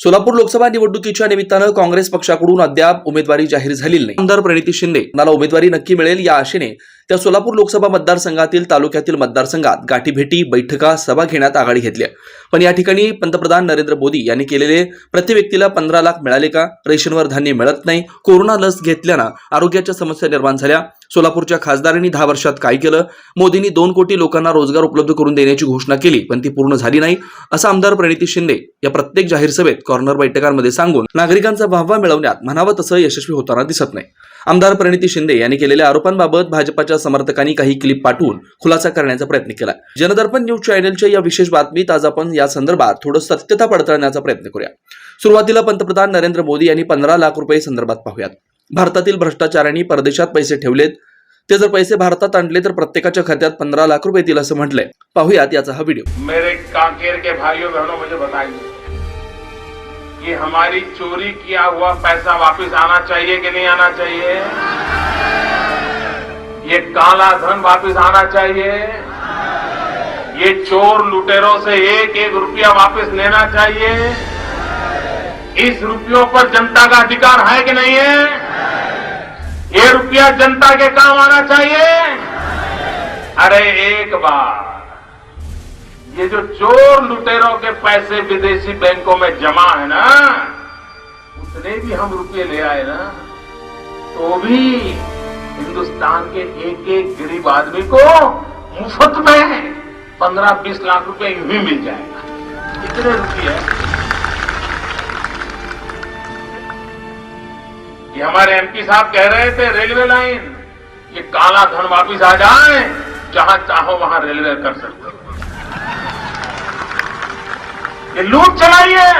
सोलापूर लोकसभा निवडणुकीच्या निमित्तानं काँग्रेस पक्षाकडून अद्याप उमेदवारी जाहीर झालेली नाही. आमदार प्रणिती शिंदे यांना उमेदवारी नक्की मिळेल या आशेने त्या सोलापूर लोकसभा मतदारसंघातील तालुक्यातील मतदारसंघात गाठीभेटी बैठका सभा घेण्यात आघाडी घेतली पण या ठिकाणी पंतप्रधान नरेंद्र मोदी यांनी केलेले प्रति व्यक्तीला पंधरा लाख मिळाले का? रेशनवर धान्य मिळत नाही. कोरोना लस घेतल्यानं आरोग्याच्या समस्या निर्माण झाल्या. सोलापूरच्या खासदारांनी दहा वर्षात काय केलं? मोदींनी दोन कोटी लोकांना रोजगार उपलब्ध करून देण्याची घोषणा केली पण ती पूर्ण झाली नाही असं आमदार प्रणिती शिंदे या प्रत्येक जाहीर सभेत कॉर्नर बैठकांमध्ये सांगून नागरिकांचा वाहवा मिळवण्यात म्हणावं तसं यशस्वी होताना दिसत नाही. आमदार प्रणिती शिंदे यांनी केलेल्या आरोपांबाबत भाजपाच्या समर्थकांनी काही क्लिप पाठवून खुलासा करण्याचा प्रयत्न केला. जनदर्पण न्यूज चॅनलच्या या विशेष बातमीत आज आपण या संदर्भात थोडं सत्यता पडताळण्याचा प्रयत्न करूया. सुरुवातीला पंतप्रधान नरेंद्र मोदी यांनी पंधरा लाख रुपये संदर्भात पाहूयात. भारतातील भ्रष्टाचारांनी परदेशात पैसे ठेवलेत ते जर पैसे भारतात आणले तर प्रत्येकाच्या खात्यात पंधरा लाख रुपये येतील असं म्हटलंय. पाहूयात याचा हा व्हिडिओ मेरे कांकेर के भाइयों बहनों मुझे बताइए। कि हमारी चोरी किया हुआ पैसा वापस आना चाहिए कि नहीं आना चाहिए? ये काला धन वापस आना चाहिए? ये चोर लुटेरों से एक एक रुपया वापस लेना चाहिए? इस रुपयों पर जनता का अधिकार है कि नहीं है? ये रुपया जनता के काम आना चाहिए। अरे एक बार, ये जो चोर लुटेरों के पैसे विदेशी बैंकों में जमा है ना, उतने भी हम रुपये ले आए ना तो भी हिंदुस्तान के एक एक गरीब आदमी को मुफ़्त में पंद्रह बीस लाख रुपए यूँ ही मिल जाएगा। कितने रुपये। ये हमारे एमपी साहब कह रहे थे, रेलवे लाइन, ये काला धन वापिस आ जाए, जहाँ चाहो वहाँ रेलवे कर सकते ये लूट चलाई है।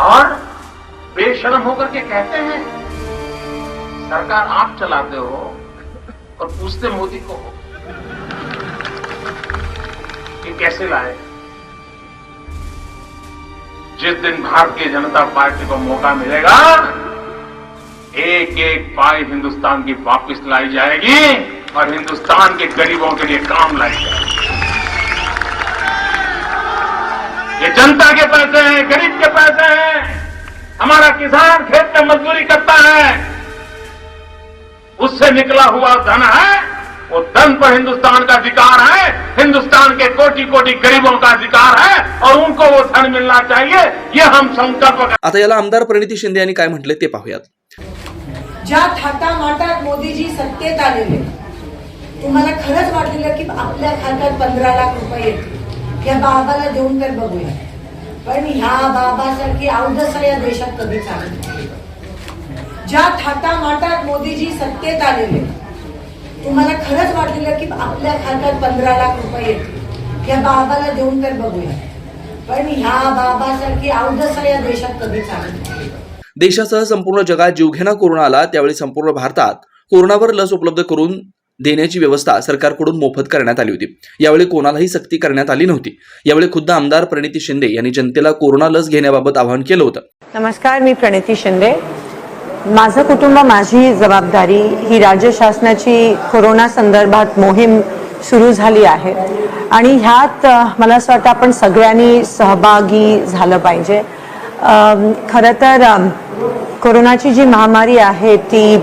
और बेशरम होकर के कहते हैं, सरकार आप चलाते हो और पूछते मोदी को कि कैसे लाए? जिस दिन भारतीय जनता पार्टी को मौका मिलेगा एक एक पाई हिंदुस्तान की वापस लाई जाएगी और हिंदुस्तान के गरीबों के लिए काम लाई जाएगी। ये जनता के पैसे हैं, गरीब के पैसे हैं, हमारा किसान खेत में मजदूरी करता है, उससे निकला हुआ धन है वो धन पर हिंदुस्तान का अधिकार है हिंदुस्तान के कोटि कोटि गरीबों का अधिकार है और उनको वो धन मिलना चाहिए ये हम संकल्प आता याला आमदार प्रणिती शिंदे यांनी काय म्हटले ते पाहूयात. ज्या थाटामाटात मोदीजी सत्तेत आलेले तुम्हाला खरंच वाटलेलं की आपल्या खात्यात पंधरा लाख रुपये येतील. या बाबाला देऊन तर बघूया. पण ह्या बाबासारखी अवदसा या देशात कधी चालत. ज्या थाटामाटात मोदीजी सत्तेत आलेले तुम्हाला खरंच वाटलेलं की आपल्या खात्यात पंधरा लाख रुपये येतील. या बाबाला देऊन तर बघूया. पण ह्या बाबासारखी अवदसा या देशात कधी चालत. देशासह संपूर्ण जगात जीवघेणा कोरोना आला त्यावेळी संपूर्ण भारतात कोरोनावर लस उपलब्ध करून देण्याची व्यवस्था सरकारकडून मोफत करण्यात आली होती. यावेळी कोणालाही सक्ती करण्यात आली नव्हती. यावेळी खुद्द आमदार प्रणिती शिंदे यांनी जनतेला कोरोना लस घेण्याबाबत आवाहन केलं होतं. नमस्कार मी प्रणिती शिंदे. माझं कुटुंब माझी जबाबदारी ही राज्य शासनाची कोरोना संदर्भात मोहीम सुरू झाली आहे. आणि ह्यात मला असं वाटतं आपण सगळ्यांनी सहभागी झालं पाहिजे. खरं तर कोरोनाची जी महामारी आहे ती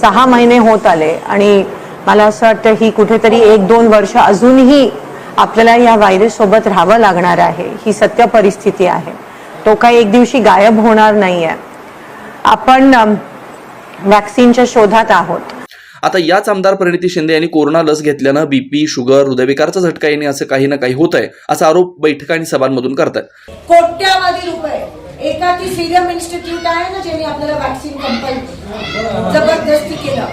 सहा महिने होत आले आणि मला असं वाटतं ही कुठेतरी एक दोन वर्ष अजूनही आपल्याला या व्हायरससोबत राहावं लागणार आहे. ही सत्य परिस्थिती आहे. तो काही एक दिवशी गायब होणार नाही आहे आपण वॅक्सिनच्या शोधात आहोत. आता याच आमदार प्रणिती शिंदे यांनी कोरोना लस घेतल्यानं बीपी शुगर हृदयविकारचा झटका येणे असं काही ना काही होत आहे असा आरोप बैठका आणि सभांमधून करतात कोट्यावधी रुपये. एका ती सिरम इन्स्टिट्यूट आहे ना ज्यांनी आपल्याला वॅक्सिन कंपल जबरदस्ती केलं.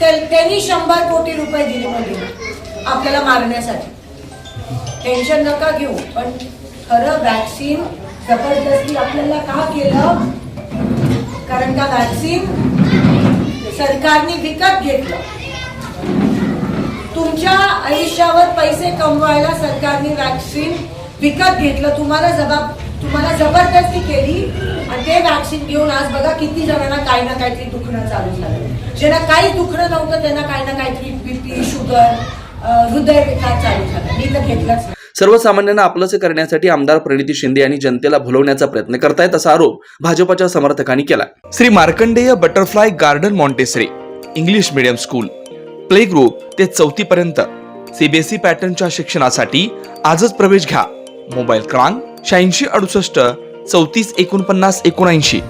तर त्यांनी शंभर कोटी रुपये दिले मध्ये आपल्याला मारण्यासाठी. टेन्शन नका घेऊ पण खरं वॅक्सिन जबरदस्ती आपल्याला का केलं? कारण का व्हॅक्सिन सरकारने विकत घेतलं. तुमच्या आयुष्यावर पैसे कमवायला सरकारने व्हॅक्सिन विकत घेतलं. तुम्हाला जबाब तुम्हाला जबरदस्ती केली आणि ते वॅक्सिन घेऊन आज बघा किती जणांना काही ना काहीतरी दुखणं चालू झालं. ज्यांना काही दुखणं नव्हतं त्यांना काही ना काहीतरी बीपी शुगर हृदय विकार चालू झाला. मी तर घेतलंच नाही. सर्वसामान्यांना आपलंसे करण्यासाठी आमदार प्रणिती शिंदे यांनी जनतेला भुलवण्याचा प्रयत्न करतायत असा आरोप भाजपाच्या समर्थकांनी केला. Shri Markandey butterfly garden Montessori English medium school play group ते चौथी पर्यंत. सीबीएसई पॅटर्नच्या शिक्षणासाठी आजच प्रवेश घ्या. मोबाईल क्रमांक शहाऐंशी अडुसष्ट चौतीस एकोणपन्नास एकोणऐंशी.